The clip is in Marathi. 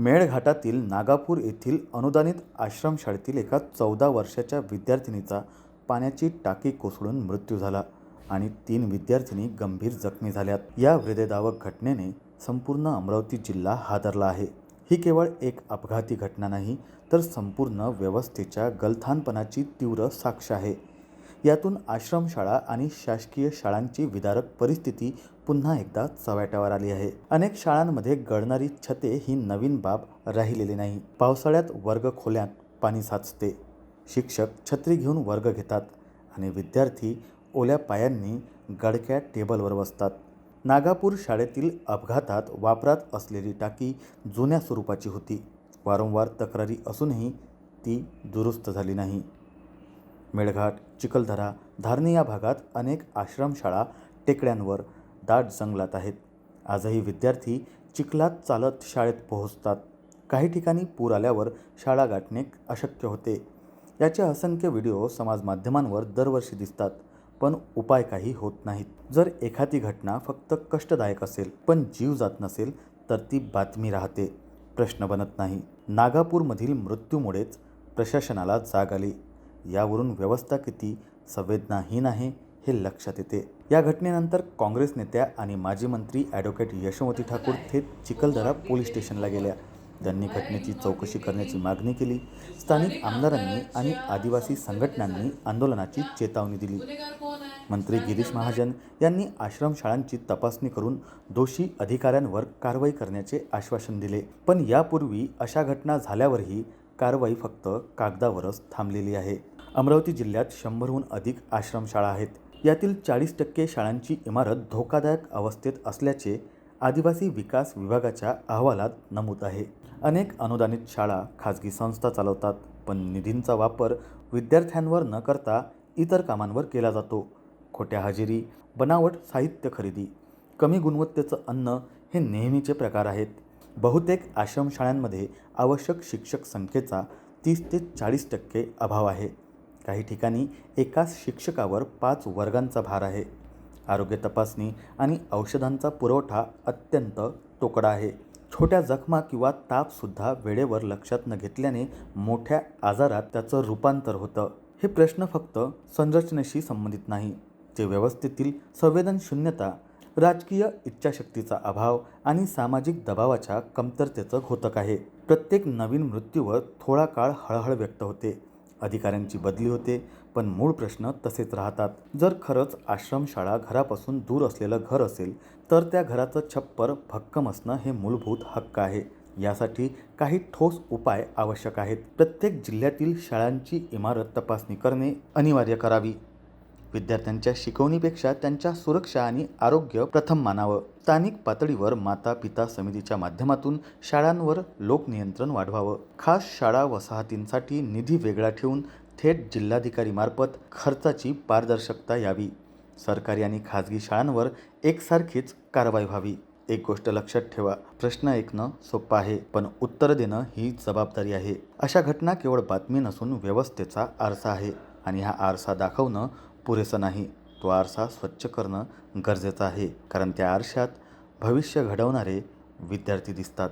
मेळघाटातील नागापूर येथील अनुदानित आश्रमशाळेतील एका चौदा वर्षाच्या विद्यार्थिनीचा पाण्याची टाकी कोसळून मृत्यू झाला आणि तीन विद्यार्थिनी गंभीर जखमी झाल्यात. या हृदयदावक घटनेने संपूर्ण अमरावती जिल्हा हादरला आहे. ही केवळ एक अपघाती घटना नाही तर संपूर्ण व्यवस्थेच्या गलथानपणाची तीव्र साक्ष आहे. यातून आश्रमशाळा आणि शासकीय शाळांची विदारक परिस्थिती पुन्हा एकदा चव्हाट्यावर आली आहे. अनेक शाळांमध्ये गळणारी छते ही नवीन बाब राहिलेली नाही. पावसाळ्यात वर्ग खोल्यात पाणी साचते. शिक्षक छत्री घेऊन वर्ग घेतात आणि विद्यार्थी ओल्या पायांनी गडक्या टेबलवर बसतात. नागापूर शाळेतील अपघातात वापरात असलेली टाकी जुन्या स्वरूपाची होती. वारंवार तक्रारी असूनही ती दुरुस्त झाली नाही. मेळघाट चिखलदरा धारणी या भागात अनेक आश्रमशाळा टेकड्यांवर दाट जंगलात आहेत. आजही विद्यार्थी चिखलात चालत शाळेत पोहोचतात. काही ठिकाणी पूर आल्यावर शाळा गाठणे अशक्य होते. याचे असंख्य व्हिडिओ समाज माध्यमांवर दरवर्षी दिसतात पण उपाय काही होत नाहीत. जर एखादी घटना फक्त कष्टदायक असेल पण जीव जात नसेल तर ती बातमी राहते. प्रश्न बनत नाही. नागापूरमधील मृत्यूमुळेच प्रशासनाला जाग आली. यावरून व्यवस्था किती संवेदनाहीन आहे हे लक्षात येते. या घटनेनंतर काँग्रेस नेत्या आणि माजी मंत्री ॲडव्होकेट यशोमती ठाकूर थेट चिखलदरा पोलीस स्टेशनला गेल्या. त्यांनी घटनेची चौकशी करण्याची मागणी केली. स्थानिक आमदारांनी आणि आदिवासी संघटनांनी आंदोलनाची चेतावणी दिली. मंत्री गिरीश महाजन यांनी आश्रमशाळांची तपासणी करून दोषी अधिकाऱ्यांवर कारवाई करण्याचे आश्वासन दिले. पण यापूर्वी अशा घटना झाल्यावरही कारवाई फक्त कागदावरच थांबलेली आहे. अमरावती जिल्ह्यात शंभरहून अधिक आश्रमशाळा आहेत. यातील चाळीस टक्के शाळांची इमारत धोकादायक अवस्थेत असल्याचे आदिवासी विकास विभागाच्या अहवालात नमूद आहे. अनेक अनुदानित शाळा खाजगी संस्था चालवतात पण निधींचा वापर विद्यार्थ्यांवर न करता इतर कामांवर केला जातो. खोट्या हजेरी बनावट साहित्य खरेदी कमी गुणवत्तेचं अन्न हे नेहमीचे प्रकार आहेत. बहुतेक आश्रमशाळांमध्ये आवश्यक शिक्षक संख्येचा तीस ते चाळीस टक्के अभाव आहे. काही ठिकाणी एकाच शिक्षकावर पाच वर्गांचा भार आहे. आरोग्य तपासणी आणि औषधांचा पुरवठा अत्यंत तोकडा आहे. छोट्या जखमा किंवा तापसुद्धा वेळेवर लक्षात न घेतल्याने मोठ्या आजारात त्याचं रूपांतर होतं. हे प्रश्न फक्त संरचनेशी संबंधित नाही ते व्यवस्थेतील संवेदनशून्यता राजकीय इच्छाशक्तीचा अभाव आणि सामाजिक दबावाच्या कमतरतेचं घोतक आहे. प्रत्येक नवीन मृत्यूवर थोडा काळ हळहळ व्यक्त होते. अधिकाऱ्यांची बदली होते पण मूळ प्रश्न तसेच राहतात. जर खरंच आश्रमशाळा घरापासून दूर असलेलं घर असेल तर त्या घराचं छप्पर भक्कम असणं हे मूलभूत हक्क आहे. यासाठी काही ठोस उपाय आवश्यक आहेत. प्रत्येक जिल्ह्यातील शाळांची इमारत तपासणी करणे अनिवार्य करावी. विद्यार्थ्यांच्या शिकवणीपेक्षा त्यांच्या सुरक्षा आणि आरोग्य प्रथम मानावं. स्थानिक पातळीवर माता पिता समितीच्या माध्यमातून शाळांवर लोकनियंत्रण वाढवावं. खास शाळा वसाहतींसाठी निधी वेगळा ठेवून थेट जिल्हाधिकारीमार्फत खर्चाची पारदर्शकता यावी. सरकारी आणि खाजगी शाळांवर एकसारखीच कारवाई व्हावी. एक गोष्ट लक्षात ठेवा प्रश्न ऐकणं सोपं आहे पण उत्तर देणं ही जबाबदारी आहे. अशा घटना केवळ बातमी नसून व्यवस्थेचा आरसा आहे आणि हा आरसा दाखवणं पुरेसं नाही. तो आरसा स्वच्छ करणं गरजेचं आहे कारण त्या आरशात भविष्य घडवणारे विद्यार्थी दिसतात.